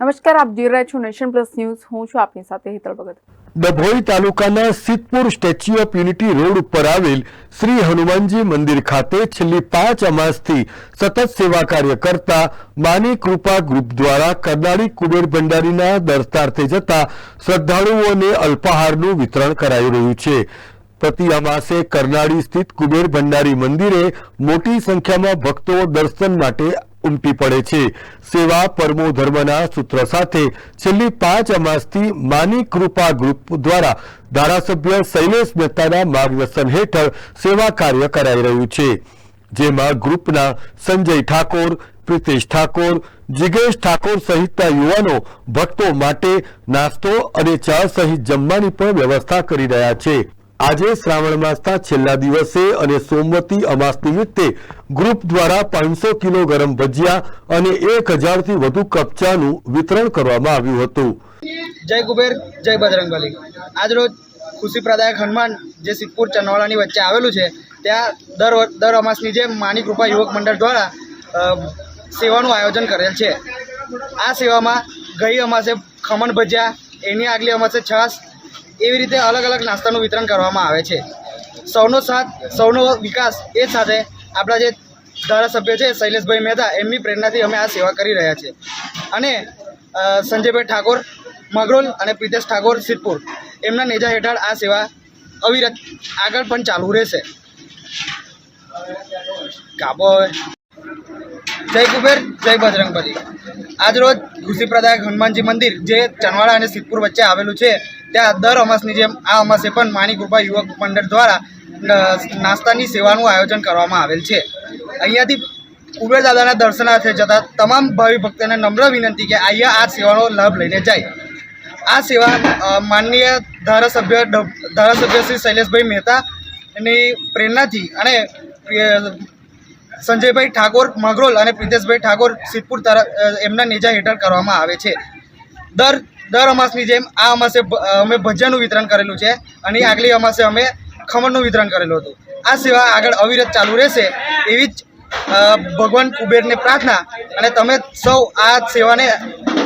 નમસ્કાર, આપ જોઈ રહ્યા છો નેશન પ્લસ ન્યૂઝ. હું છું આપની સાથે હેતલ ભગત. ડભોઈ તાલુકાના Siddhpur Statue of Unity road ઉપર આવેલ શ્રી હનુમાનજી મંદિર ખાતે છેલ્લી પાંચ અમાસથી સતત સેવા કાર્ય કરતા માની કૃપા ગ્રુપ દ્વારા કરનાળી કુબેર ભંડારીના દર્શનાર્થે જતા શ્રદ્ધાળુઓને અલ્પાહારનું વિતરણ કરાઈ રહ્યું છે. પ્રતિ અમાસે કરનાળી સ્થિત કુબેર ભંડારી મંદિરે મોટી સંખ્યામાં ભક્તો દર્શન માટે ઉમટી પડે છે. સેવા પરમો ધર્મના સૂત્ર સાથે છેલ્લી પાંચ અમાસથી માની કૃપા ગ્રુપ દ્વારા ધારાસભ્ય શૈલેષ મહેતાના માર્ગદર્શન હેઠળ સેવા કાર્ય કરાઈ રહ્યું છે. જેમાં ગ્રુપના સંજય ઠાકોર, પ્રિતેશ ઠાકોર, જિગેશ ઠાકોર સહિતના યુવાનો ભક્તો માટે નાસ્તો અને ચા સહિત જમવાની પણ વ્યવસ્થા કરી રહ્યા છે. આજે શ્રાવણ માસના છેલ્લા દિવસે અને સોમવતી અમાસ નિમિત્તે ગ્રુપ દ્વારા પાંચસો કિલો ગરમ ભજીયા અને એક હજારથી વધુ કપચાનું વિતરણ કરવામાં આવ્યું હતું. જય કુબેર, જય બજરંગબલી. આજરોજ ખુશીપ્રદાયક હનુમાન જે સિદ્ધપુર ચનવાળાની વચ્ચે આવેલું છે, ત્યાં દર દર અમાસની જેમ માની કૃપા યુવક મંડળ દ્વારા સેવાનું આયોજન કરેલ છે. આ સેવામાં ગઈ અમાસે ખમણ ભજીયા, એની આગલી અમાસે છાશ એવી રીતે અલગ અલગ નાસ્તાનું વિતરણ કરવામાં આવે છે. સૌનો સાથ, સૌનો વિકાસ એ સાથે આપણા જે ધારાસભ્ય છે, શૈલેષભાઈ મહેતા, એમની પ્રેરણાથી અમે આ સેવા કરી રહ્યા છીએ અને સંજયભાઈ ઠાકોર મગરોલ અને પ્રિતેશ ઠાકોર સિદ્ધપુર, એમના નેજા હેઠળ આ સેવા અવિરત આગળ પણ ચાલુ રહેશે. કાબો જય કુબેર, જય બજરંગબલી. આજરોજ ખુશીપ્રદાયક હનુમાનજી મંદિર જે ચણવાડા અને સિદ્ધપુર વચ્ચે આવેલું છે, ત્યાં દર અમાસની જેમ આ અમાસે પણ માની કૃપા યુવક મંડળ દ્વારા નાસ્તાની સેવાનું આયોજન કરવામાં આવેલ છે. અહીંયાથી કુબેર દાદાના દર્શનાર્થે જતા તમામ ભાવિ ભક્તોને નમ્ર વિનંતી કે અહીંયા આ સેવાનો લાભ લઈને જાય. આ સેવા માનનીય ધારાસભ્ય ધારાસભ્ય શ્રી શૈલેષભાઈ મહેતાની પ્રેરણાથી અને સંજયભાઈ ઠાકોર, મગરોલ અને પ્રિતેશભાઈ ઠાકોર સિદ્ધપુર તરફ એમના નેજા હેઠળ કરવામાં આવે છે. દર દર અમાસની જેમ આ અમાસે અમે ભજીયાનું વિતરણ કરેલું છે અને આગલી અમાસે અમે ખમણનું વિતરણ કરેલું હતું. આ સેવા આગળ અવિરત ચાલુ રહેશે એવી જ ભગવાન કુબેરને પ્રાર્થના અને તમે સૌ આ સેવાને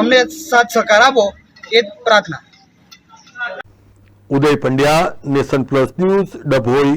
અમને સાથ સહકાર આપો એ પ્રાર્થના. Uday Pandya, Nation Plus News, Dabhoi.